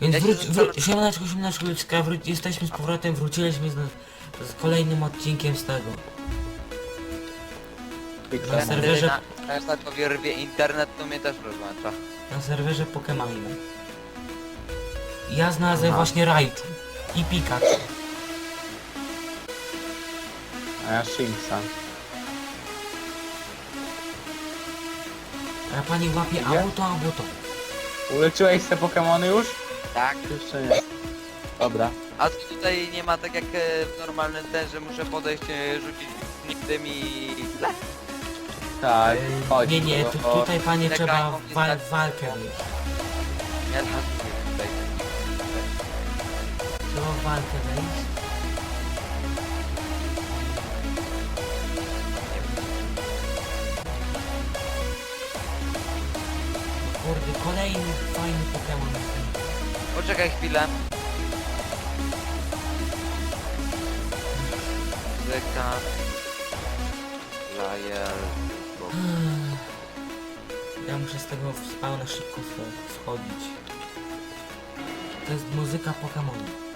Więc Ja wróć, zastanawiam- wró- siemaneczko, siemaneczko, ludzka, wró- jesteśmy z powrotem, wróciliśmy z, z kolejnym odcinkiem z tego. Na serwerze, na- Jak ostatnio rwie internet, to mnie też rozłącza. na serwerze Pokémon. Ja znalazłem Aha. właśnie Raichu i Pikachu. A ja Shinxa. A pani łapie albo to, albo to. Uleczyłeś te Pokemony już? Tak. Jeszcze nie. Dobra. A tu tutaj nie ma tak jak e, w normalnym ten, że muszę podejść, e, rzucić nigdym i tyle. Tak, Yy, chodź. nie, nie, bo- tu, bo- tutaj panie Czekaj, trzeba mnie wal, tak- walkę mieć. Ja teraz tutaj. Trzeba w walkę wejść. Kurde, kolejny fajny Pokémon. Poczekaj chwilę. Zyka. Lajer. Ja muszę z tego spawna szybko scho- schodzić. To jest muzyka Pokémon.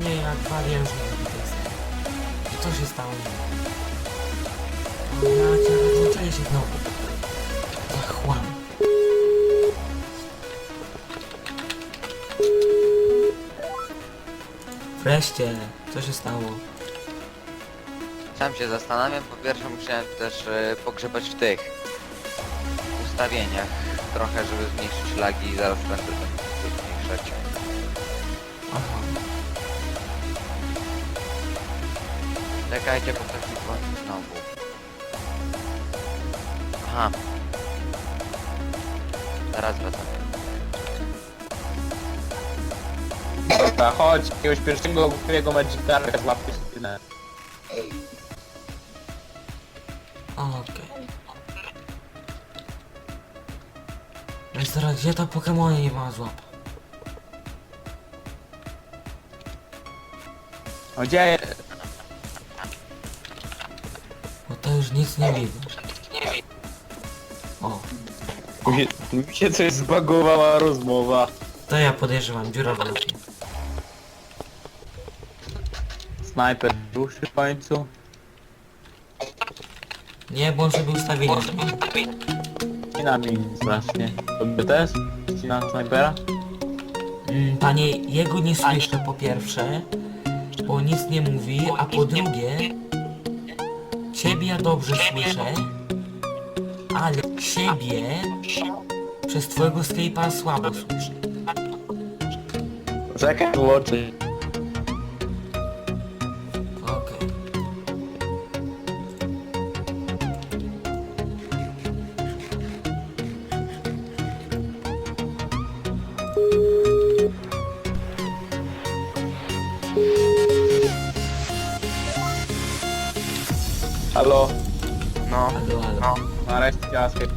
Mnie nie tej serii. I co się stało? Ja cię rozłączenie się znowu. Za chłam. Wreszcie, co się stało? Sam się zastanawiam, po pierwsze musiałem też e, pogrzebać w tych ustawieniach trochę, żeby zmniejszyć lagi i zaraz będę to zmniejszać. Czekajcie, bo ktoś mi dzwoni znowu. Aha. Zaraz wracam. Dobra, chodź, jakiegoś pierwszego głupiego Magikarka złapiesz tyle. Okej. Więc teraz gdzie to Pokemony nie ma złapa? O gdzie? Bo już nic nie widzę. O, Mi, mi się coś zbagowała rozmowa. to ja podejrzewam, dziura w lufie. Snajper ruszy w końcu. Nie, bo on sobie ustawienia zmienił. Ścina mi strasznie. Tobie też? Ścina snajpera? Mm, Panie, jego nie słyszę po pierwsze, bo nic nie mówi, a po drugie, ciebie ja dobrze słyszę, ale siebie przez twojego Skype'a słabo słyszę. Czekaj, wyłączy.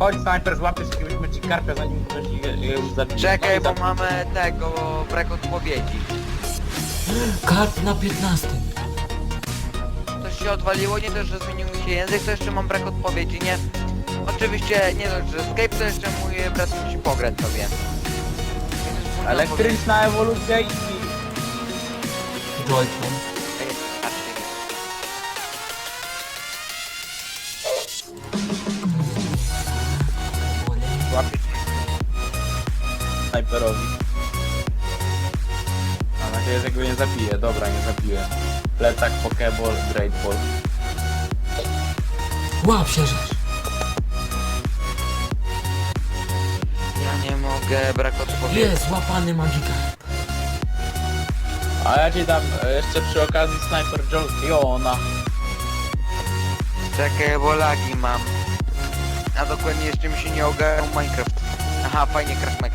Chodź snajper, złapiesz jakiegoś Magikarka zanim ktoś je, je już zabije. Czekaj, No bo za- mamy tego brak odpowiedzi. Kart na 15. Coś się odwaliło, nie dość, że zmienił mi się język, to jeszcze mam brak odpowiedzi, nie? Oczywiście nie dość, że Skype to jeszcze mój brat musi pograć sobie. Więc można Elektryczna ewolucja i... Joy-Con. Zabije. Dobra, nie zabiłem. Plecak, Pokeball, Great Ball. Łap się rzecz. Ja nie mogę, brak odpowiedzi. Jest złapany magika. A ja ci dam e, jeszcze przy okazji Sniper Jona. Czekaj, bo lagi mam. A dokładnie jeszcze mi się nie ogarnął Minecraft. Aha, fajnie, craft Minecraft.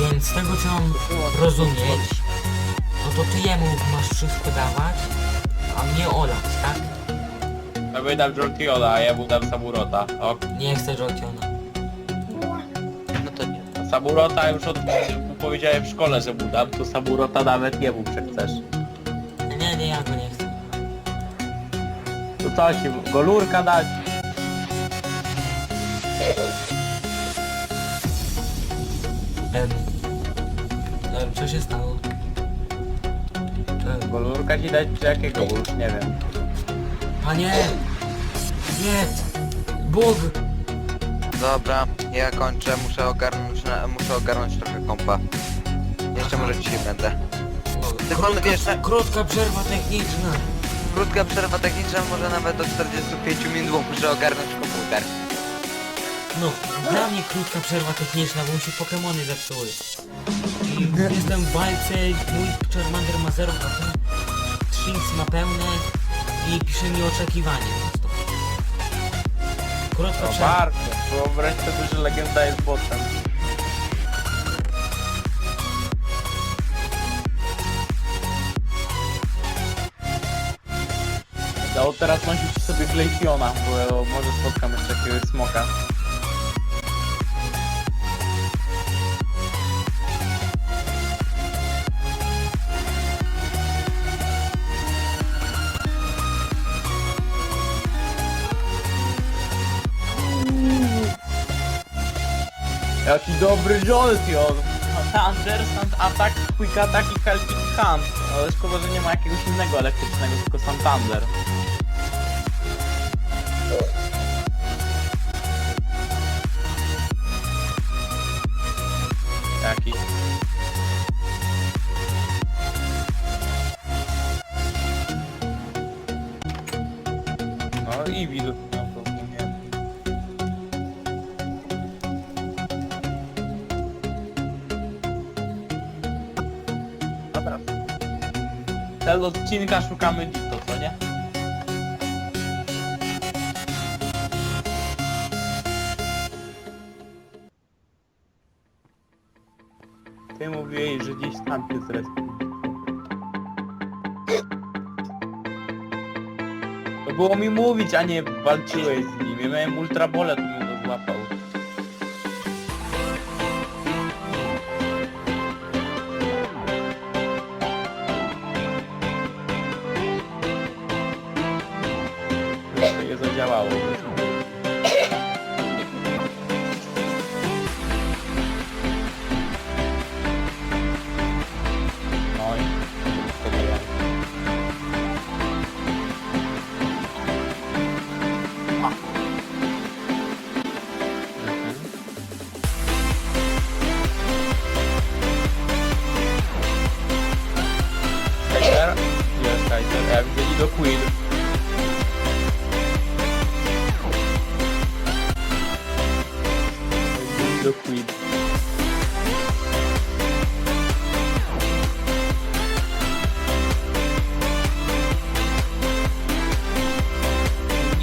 Więc z tego co mam rozumieć, no to ty jemu masz wszystko dawać, a mnie olać, tak? Ja bym dał Joltiona, a ja mu dam Samurota. O, Nie chcę Jotiona. No to nie. Samurota już od mu powiedziałem w szkole, że mu dam, to Samurota nawet nie chcesz. Nie, nie, ja go nie chcę. To co ci, golurka dać? Co się stało? Em, Golurka ci dać czy jakiego, bo już nie wiem. panie! Nie! Bóg! Dobra, ja kończę, muszę ogarnąć, na, muszę ogarnąć trochę kompa. Jeszcze może dzisiaj będę. Tylko on, wiesz, na- Krótka przerwa techniczna. Krótka przerwa techniczna, może nawet do 45 minut, bo muszę ogarnąć komputer. No, dla mnie krótka przerwa techniczna, bo mi się Pokemony zepsuły. Jestem w walce, mój Charmander ma 0 HP, Shinx ma pełne i pisze mi oczekiwanie. po prostu. Krótka No przerwa. bardzo, wyobraź sobie, że legenda jest botem. No teraz nosić sobie Glaceona, bo może spotkam jeszcze jakiegoś smoka. Jaki dobry Jolteon! Thunder, Sand Attack, Quick Attack i Helping Hand. Ale szkoda, że nie ma jakiegoś innego elektrycznego, tylko Santander. Cel odcinka szukamy Dito, co nie? Ty mówiłeś, że gdzieś tam jest respi. To było mi mówić, a nie walczyłeś z nim. Ja miałem ultrabole, to bym go złapał.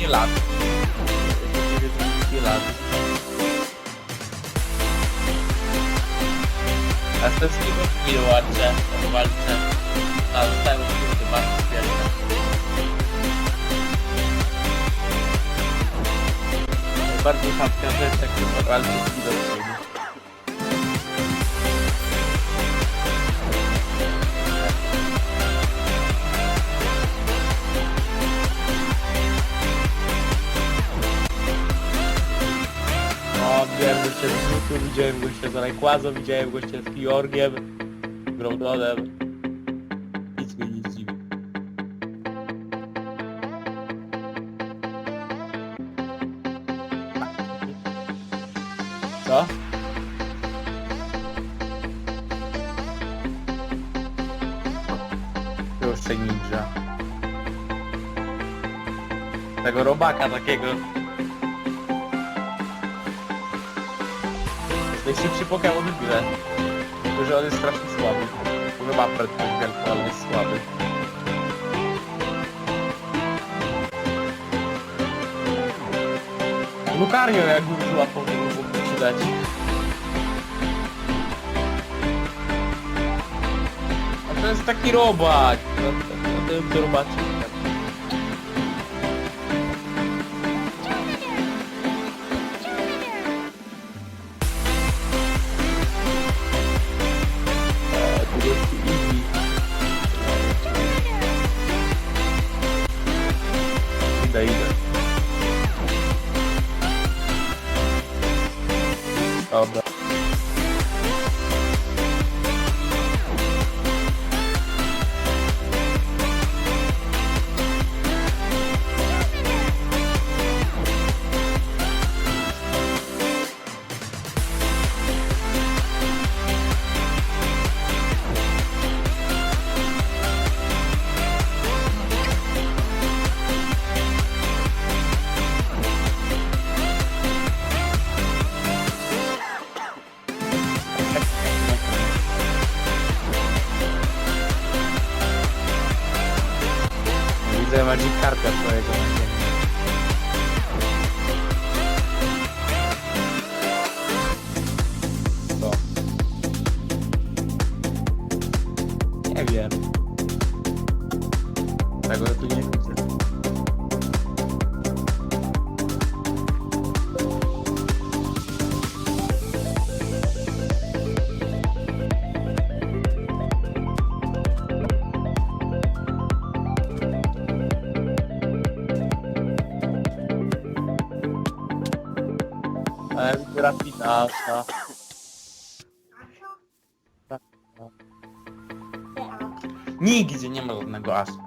Nie lat. Nie lat. A to z kim chwilę walczę, walczę. A zostałem kurde bardzo świetne. Bardzo chamska rzecz, jak się walczy z widziałem gościa z Zutu, widziałem gościa z Rayquazo, widziałem gościa z Fiorgiem, Groudronem. Nic mnie nie dziwi. Co? Jeszcze ninja. Tego robaka takiego. Najszybszy Pokémon w grze. Tylko, że on jest strasznie słaby. Może ma predpokerku, ale jest słaby. Lucario jak użyła powinien mógł ci dać. A to jest taki robak. No, no, no, to jest robaczek. 的一个 żadnego asu.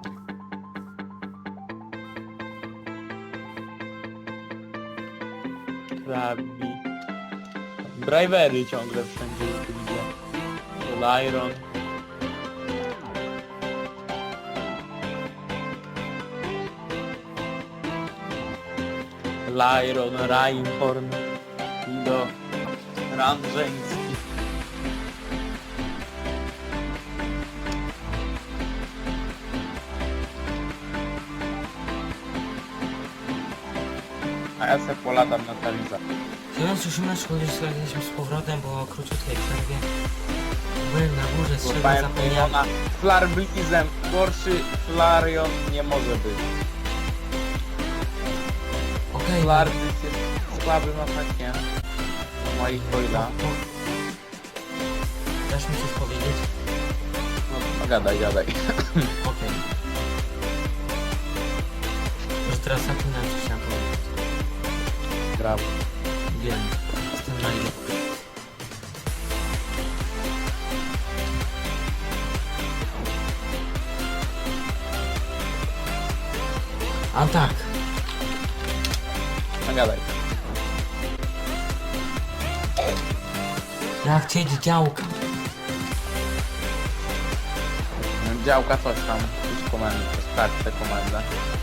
Krabi. Drivery ciągle wszędzie widzę. Lyron. Lyron, Reinhorn, Ido. A se polatam na Taliza. Siema, słyszymy, jesteśmy z powrotem po króciutkiej przerwie. Byłem na górze, z czego Złapałem zapomniałem. Pokemona Flarblizem. Gorszy Flareon nie może być. Okej, Flarbliz jest słabym atakiem. Na moich foila. dasz mi coś powiedzieć? No, no gadaj, gadaj. Okej. Już teraz chciałem powiedzieć. Brawo. Wiem, jestem naiwny. A tak, No gadaj. jak chcieć działka. Działka coś tam. Komendę. Sprawdź tę komendę. Trzy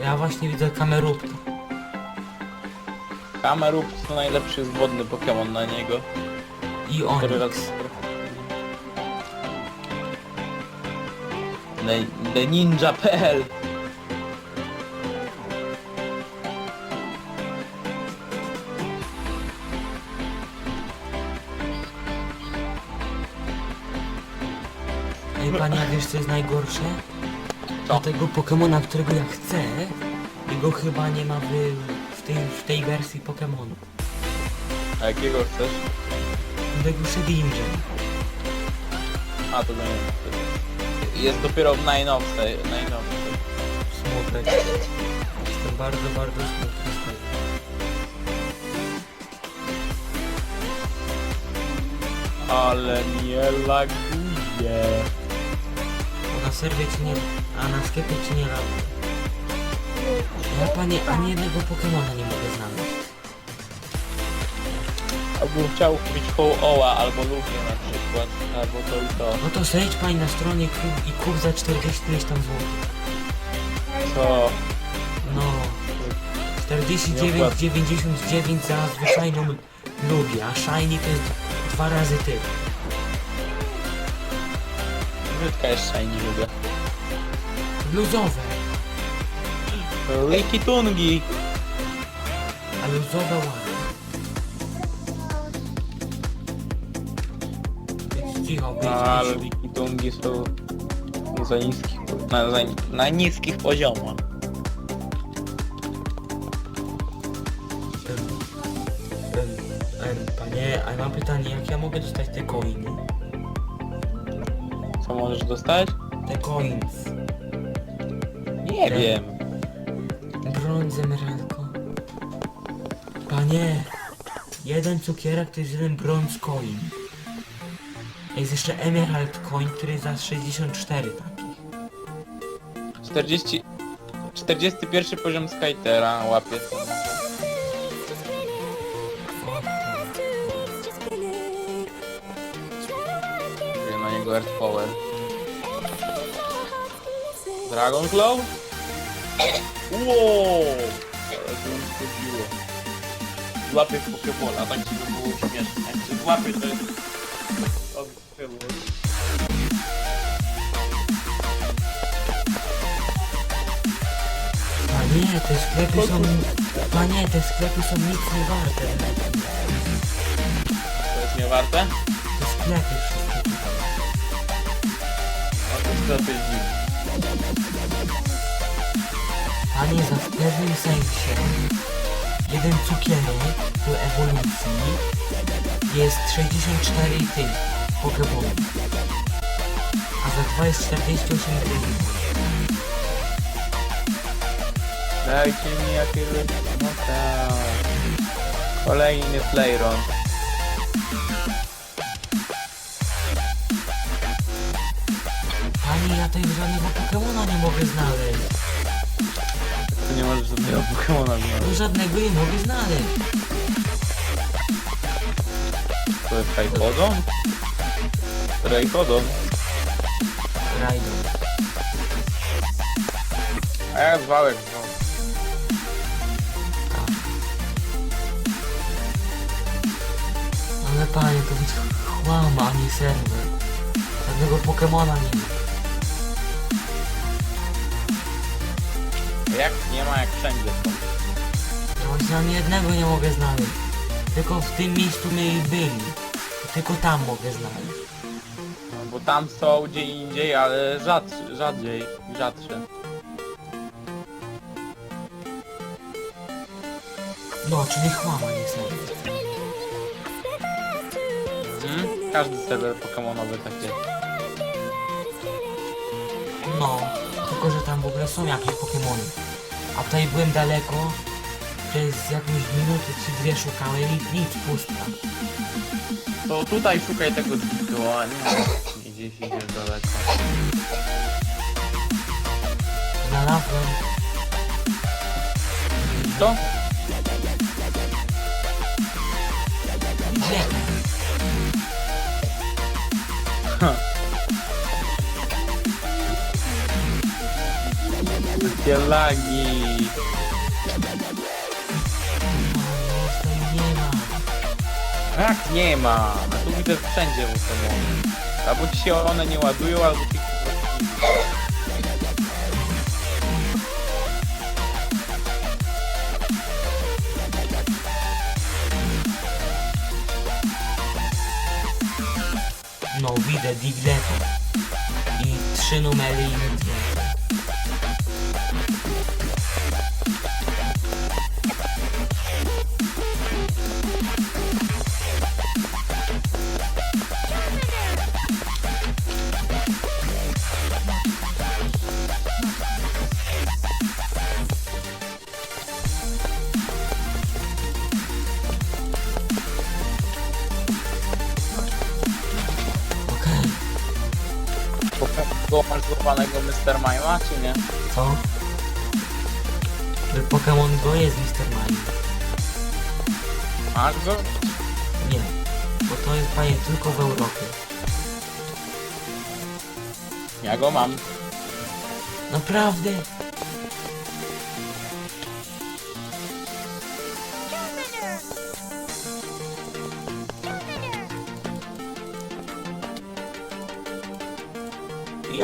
Ja właśnie widzę kamerówkę. Kameruk to najlepszy jest wodny Pokémon na niego. I Który raz... Ninja.pl wiesz co jest najgorsze? Do tego Pokemona, którego ja chcę, jego chyba nie ma w, w, tej, w tej wersji Pokemonu. A jakiego chcesz? Tego Shedinja. A, to nie. Jest dopiero w najnowszej. najnowszej. Smutek. Jestem bardzo, bardzo smutny z tego. Ale mnie laguje. Serwie ci nie... a na sklepie ci nie robię. Ja panie, ani jednego Pokemona nie mogę znaleźć. A bym chciał kupić Ho-Oa albo Lugię na przykład, albo to i to. No to sejdź pani na stronie kup i kup za 40 ileś tam złotych. Co? No. 49,99 za zwyczajną lubię, a shiny to jest dwa razy tyle. Brzydka jeszcze nie lubię. Luzowe, Riki Tungi! a luzowe ładne. Więc cicho być. Ale Riki Tungi są za niskich, na, za, na niskich poziomach. Em, em, em, Panie, a ja mam pytanie, jak ja mogę dostać te coiny? Co możesz dostać? Te coins. Nie Tak. wiem. Brąz, emeraldko. Panie, jeden cukierek to jest jeden brąz coin. Jest jeszcze emerald coin, który jest za 64 takich. 40... 41 poziom Skytera łapie Dragon Claw? Wow! Ale to mi chodziło. Złapię Pokebola, tak żeby było śmieszne. Jak się złapie to jest... O, Pokeball. Panie, te sklepy są... Panie, te sklepy są nic nie warte. To jest niewarte? Te sklepy wszystkie tutaj. No to jest jest dziwne. Panie, za w pewnym sensie jeden cukierek do ewolucji jest 64 tych Pokémon. A za dwa jest 48 gry. Dajcie mi jakiegoś... Tak. Kolejny Playron. Panie, ja tutaj żadnego Pokémona nie mogę znaleźć. Tu nie możesz żadnego Pokemona znaleźć. No żadnego nie mogę znaleźć. To jest Rayquaza? Rayquaza. Rajdon. A ja zwałek zwał. Ale panie, to być chłama, a nie serwer. Żadnego Pokémona nie ma. Jak nie ma, jak wszędzie. Ja właśnie ani jednego nie mogę znaleźć. Tylko w tym miejscu my byli. Tylko tam mogę znaleźć. No, bo tam są gdzie indziej, ale rzadszy, rzadziej, rzadsze. No, czyli chłama, nie serwer. Mhm. Każdy serwer pokemonowy tak jest. No, w ogóle są jakieś Pokémony. A tutaj byłem daleko, przez jakąś minutę czy dwie szukałem i nic, pustka. To tutaj szukaj tego dzikoła, nie nie gdzieś idziesz daleko. Znalazłem, Co? gdzie? Takie lagi. No, i nie ma. A tu widzę wszędzie Pokemony. Albo ci się one nie ładują, albo ci. No, widzę Digleta. I trzy numery i nic co? Pokémon Go jest Mr. Mime. Masz go? Nie, bo to jest panie tylko w Europie. Ja go mam. Naprawdę?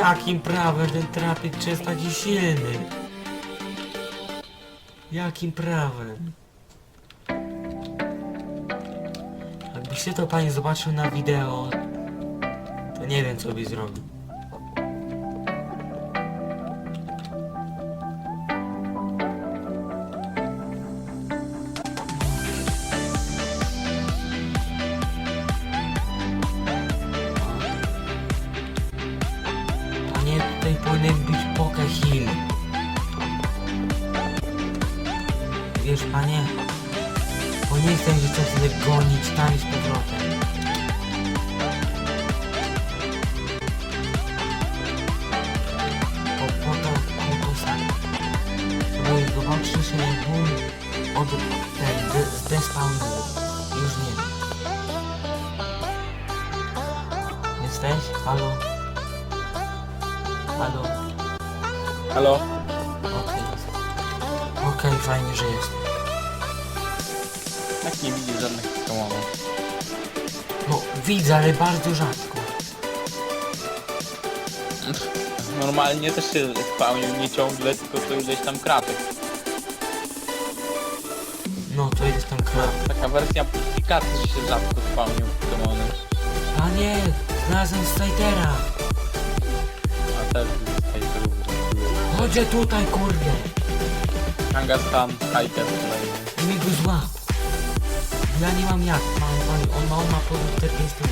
Jakim prawem ten trapik jest taki silny? Jakim prawem? Jakbyście to pani zobaczył na wideo, to nie wiem co by zrobił. Chwilę gonić tam z powrotem. Ale bardzo rzadko. Normalnie też się spełnił nie ciągle, tylko to ileś tam kratek. No, to jest ten krab. Taka wersja publikacji się rzadko spełnił Pokemony. Panie, znalazłem Slightera. A też tutaj to Chodźcie tutaj, kurde. Kangastan. I mi go złap. Ja nie mam jak. Mam, on, on ma, on ma poziom 48.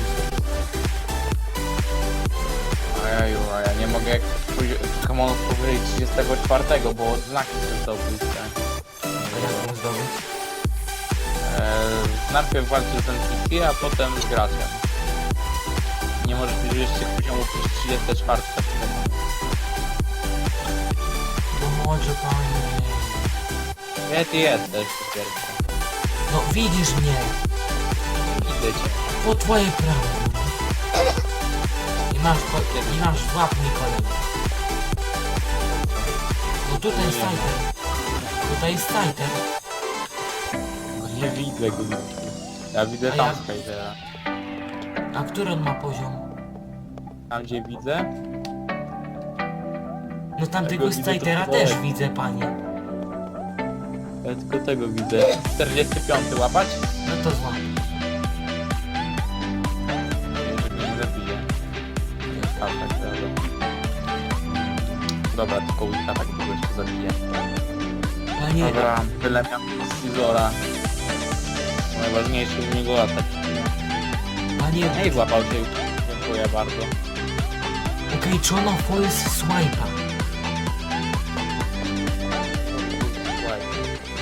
Ojeju, a ja nie mogę jak pozi- Pokemonów powyżej 34, bo znaki są zdobyć. A jak mam zdobyć? Eee, najpierw walczysz z NPC, a potem z graczem. Nie możesz mieć jeszcze poziomu przez 34 Pokemon. No może, panie. Gdzie ty jesteś po pierwsze? No, widzisz mnie. Cię. Po twoje prawo. I masz, ko- i masz złap mi kolego. No tutaj jest Slighter. Tutaj jest Slighter. Nie widzę go. Ja widzę A tam Skydera. A który on ma poziom? Tam gdzie widzę, No Ja tamtego widzę to też widzę, panie. ja tylko tego widzę. 45 łapać? No to złap. Dobra, tylko ulta tak długo jeszcze zabije. Panie, Dobra, byle miał Scizora. Najważniejszy u niego atak. panie, Ej, złapał się już. Dziękuję bardzo. ma false swipe'a?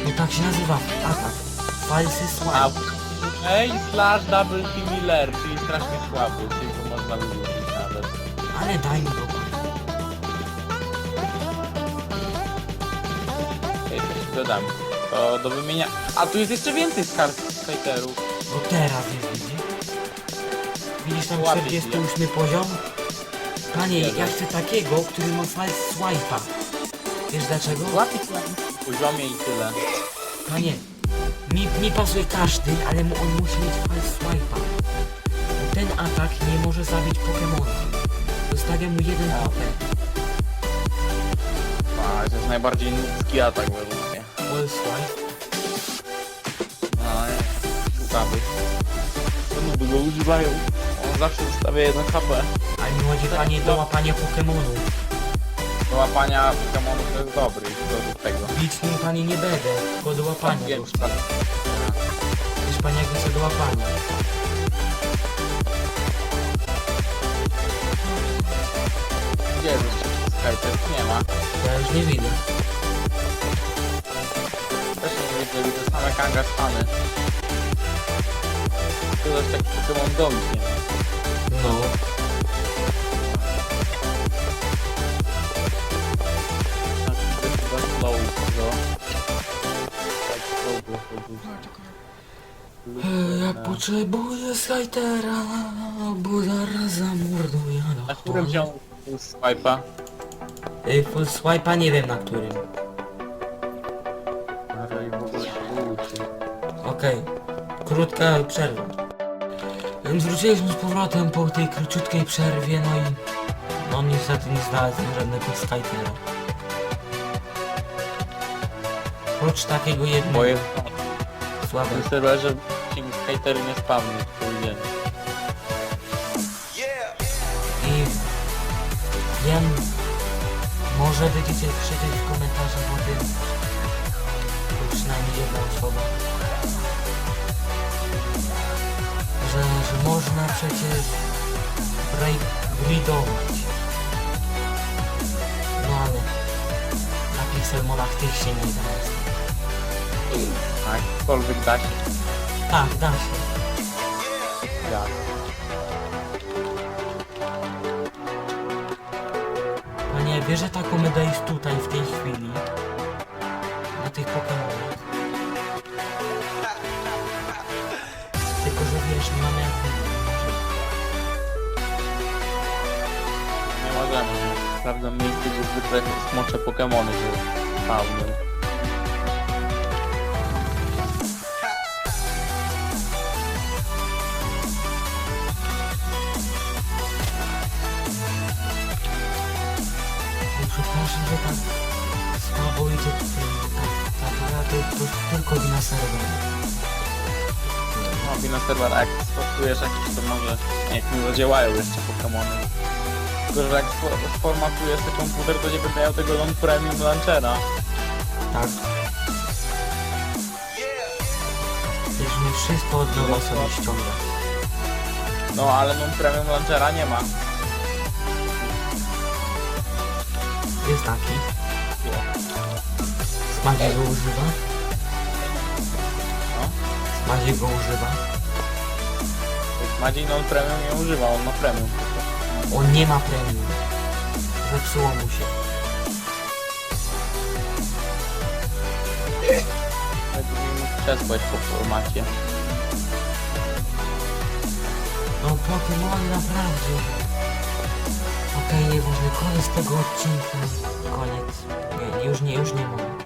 No tak się nazywa, atak. False A, swipe. ej, slash double similar, czyli strasznie słaby, czyli to można wyrzucić nawet. Ale daj mi go, dodam. To do wymienia... A, tu jest jeszcze więcej skar skaterów. Bo teraz jest, widzisz? Widzisz tam Łapie 48 poziom? Panie, Jezu. ja chcę takiego, który ma false swipe'a. Wiesz dlaczego? Łapić na poziomie i tyle. Panie, mi, mi pasuje każdy, ale mu, on musi mieć false swipe'a. Bo Ten atak nie może zabić Pokemona. Zostawia mu jeden HP. A, to jest najbardziej nubski atak według False swipe. No. To nuby go używają. On zawsze zostawia jeden HP. Ale mi chodzi panie do łapania Pokemonu. Do łapania Pokemonów to jest dobry, do tego. Nim panie nie będę, tylko do łapania. Wiem, go. Wiesz panie jak jest do łapania. Gdzie jest Skype? Nie ma. Ja już nie widzę. Widzę, widzę same Kangastany. Tu też taki Pokemon domić nie. No. Tak, to chyba slow, no. Tak, slow było, slow było. Ja potrzebuję skajtera, bo zaraz zamorduję Na którym wziął swipe'a? Ej, full swipe'a nie wiem na którym. Okej, krótka przerwa. Więc Wróciliśmy z powrotem po tej króciutkiej przerwie, no i... No niestety nie znalazłem żadnego skajtera. Oprócz takiego jednego w słabego. tym serwerze ci skatery nie spawny dzień. I wiem, może będziecie krzyczeć w komentarzach o tym, można przecież break, breedować. No ale na pixelmonach tych się nie da. A jakkolwiek da się. Tak, da się. Jak? Panie, wiesz, że ta komeda jest tutaj w tej chwili? Na tych Pokemonach. Tylko, że wiesz, nie mamy jak nie? Sprawdzam miejsce, gdzie zwykle smocze Pokemony się spawny. No, Przepraszam, że tak słabo idzie. Ta, ta gra to, to tylko wina serwera. No, wina serwera, jak sfortujesz jakiś, to może jak mi zadziałają jeszcze Pokemony. Tylko, że jak sfo- sformatujesz ten komputer, to nie będę miał tego non premium launchera. Tak. Już mi wszystko od nowa sobie ściąga. No, ale non premium launchera nie ma. Jest taki. Smadzi go używa. No. Smadzi go używa. Madziej non premium nie używa, on ma premium. On nie ma premium. Zepsuło mu się. Przesłać po formacie. No Pokemon naprawdę. Okej, nieważne, koniec tego odcinka. Koniec. Nie, już nie, już nie mogę.